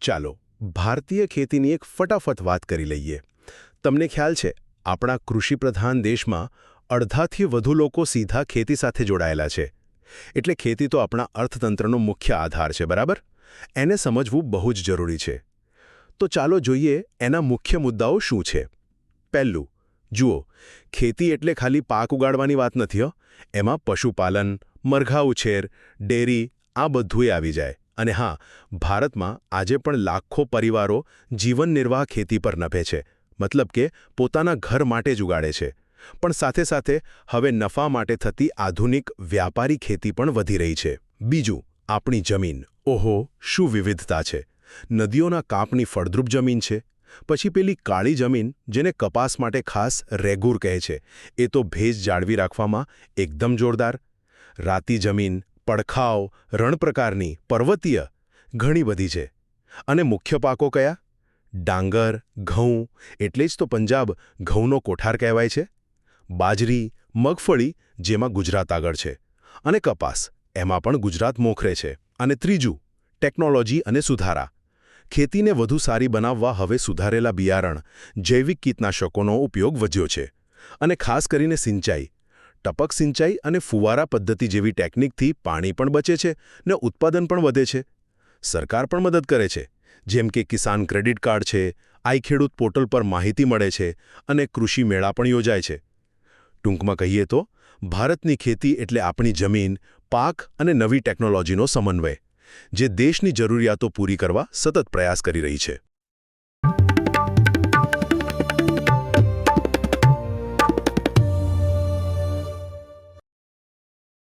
ચાલો, ભારતીય ખેતીની એક ફટાફટ વાત કરી લઈએ. તમને ખ્યાલ છે, આપણા કૃષિપ્રધાન દેશમાં અડધાથી વધુ લોકો સીધા ખેતી સાથે જોડાયેલા છે. એટલે ખેતી તો આપણા અર્થતંત્રનો મુખ્ય આધાર છે, બરાબર? એને સમજવું બહુ જ જરૂરી છે. તો ચાલો જોઈએ એના મુખ્ય મુદ્દાઓ શું છે. પહેલું, જુઓ, ખેતી એટલે ખાલી પાક ઉગાડવાની વાત નથી એમાં પશુપાલન, મરઘા ઉછેર, ડેરી, આ બધુંય આવી જાય. અને હા, ભારતમાં આજે પણ લાખો પરિવારો જીવન નિર્વાહ ખેતી પર નભે છે, મતલબ કે પોતાના ઘર માટે જ ઉગાડે છે. પણ સાથે સાથે હવે નફા માટે થતી આધુનિક વ્યાપારી ખેતી પણ વધી રહી છે. બીજું, આપણી જમીન. ઓહો, શું વિવિધતા છે. નદીઓના કાપની ફળદ્રુપ જમીન છે. પછી પેલી કાળી જમીન જેને કપાસ માટે ખાસ રેગુર કહે છે, એ તો ભેજ જાળવી રાખવામાં એકદમ જોરદાર. રાતી જમીન પડખાવ રણપ્રકારની, પર્વતીય, ઘણી બધી છે. અને મુખ્ય પાકો કયા? ડાંગર, ઘઉં, એટલે જ તો પંજાબ ઘઉંનો કોઠાર કહેવાય છે. બાજરી, મગફળી, જેમાં ગુજરાત આગળ છે. અને કપાસ, એમાં પણ ગુજરાત મોખરે છે. અને ત્રીજું, ટેકનોલોજી અને સુધારા. ખેતીને વધુ સારી બનાવવા હવે સુધારેલા બિયારણ, જૈવિક કીટનાશકોનો ઉપયોગ વધ્યો છે. અને ખાસ કરીને સિંચાઈ ટપક સિંચાઈ અને ફુવારા પદ્ધતિ જેવી ટેકનિકથી પાણી પણ બચે છે ને ઉત્પાદન પણ વધે છે. સરકાર પણ મદદ કરે છે, જેમ કે કિસાન ક્રેડિટ કાર્ડ છે, આઈ ખેડૂત પોર્ટલ પર માહિતી મળે છે અને કૃષિ મેળા પણ યોજાય છે. ટૂંકમાં કહીએ તો, ભારતની ખેતી એટલે આપણી જમીન, પાક અને નવી ટેકનોલોજીનો સમન્વય, જે દેશની જરૂરિયાતો પૂરી કરવા સતત પ્રયાસ કરી રહી છે.